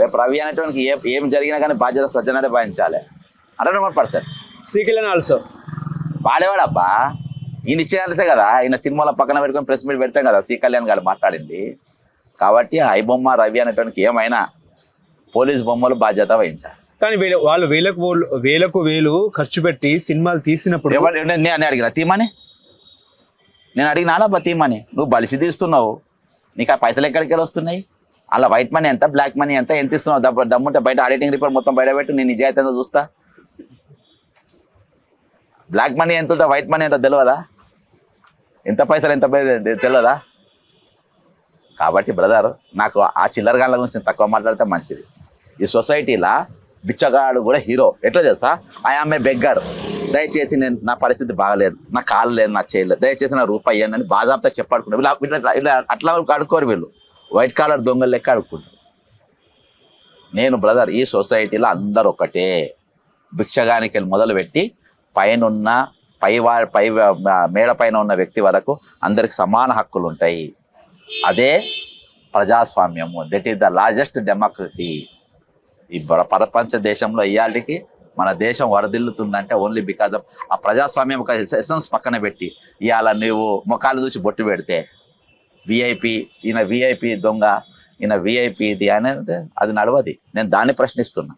రేపు రవి అనేటువంటి ఏ ఏం జరిగినా కానీ బాధ్యత సజ్జనాడే భావించాలి హండ్రెడ్ వన్ పర్సెంట్. సీకిలన్ ఆల్సో. వాడేవాడబ్బా ఈయన ఇచ్చేయాలిసే కదా. ఈయన సినిమాలో పక్కన పెట్టుకొని ప్రెస్ మీట్ పెడతాం కదా సి కళ్యాణ్ గారు మాట్లాడింది. కాబట్టి ఐ బొమ్మ రవి అనేటువంటి ఏమైనా పోలీస్ బొమ్మలు బాధ్యత వహించాలి. కానీ వీళ్ళ వాళ్ళు వేలకు వేలు వేలకు వేలు ఖర్చు పెట్టి సినిమాలు తీసినప్పుడు నేను అడిగిన తీమని? నేను అడిగిన అలా తీమని. నువ్వు బలిసి తీస్తున్నావు. నీకు ఆ పైసలు ఎక్కడికి వస్తున్నాయి? అలా వైట్ మనీ ఎంత బ్లాక్ మనీ ఎంత ఎంత ఇస్తున్నావు? దమ్ముంటే బయట ఆడిటింగ్ రిపోర్ట్ మొత్తం బయట పెట్టి నేను నిజాయితీ చూస్తా. బ్లాక్ మనీ ఎంత ఉంటే వైట్ మనీ ఎంత తెలియదా ఎంత పైసలు ఎంత పై- తెలియదా కాబట్టి బ్రదర్ నాకు ఆ చిల్లర గాళ్ళ గురించి తక్కువ మాట్లాడితే మంచిది. ఈ సొసైటీలో బిచ్చగాడు కూడా హీరో. ఎట్లా తెలుసా? ఐ ఆమె బెగ్గర్ దయచేసి నేను నా పరిస్థితి బాగలేదు. నా కాలు లేదు నా చేయలేదు దయచేసి నా రూపాయి ఇయ్యండి అని బాధాప్తా వీళ్ళు వీళ్ళు ఇలా అట్లా అడుకోరు వీళ్ళు. వైట్ కాలర్ దొంగలు లెక్క అడుక్కుంటారు. నేను బ్రదర్ ఈ సొసైటీలో అందరు ఒకటే భిక్షగానికి మొదలుపెట్టి పైనున్న పై వా పై మేడ పైన ఉన్న వ్యక్తి వరకు అందరికి సమాన హక్కులు ఉంటాయి. అదే ప్రజాస్వామ్యము. That is the largest democracy ఈ ప్రపంచ దేశంలో ఇవాళకి మన దేశం వరదిల్లుతుందంటే ఓన్లీ బికాజ్ ఆఫ్ ఆ ప్రజాస్వామ్యం ఒక ఎసెన్స్ పక్కన పెట్టి ఇవాళ నువ్వు ముఖాలు చూసి బొట్టు పెడితే. విఐపి ఈయన విఐపి దొంగ ఈయన విఐపి ఇది అని అంటే అది నడవది నేను దాన్ని ప్రశ్నిస్తున్నా.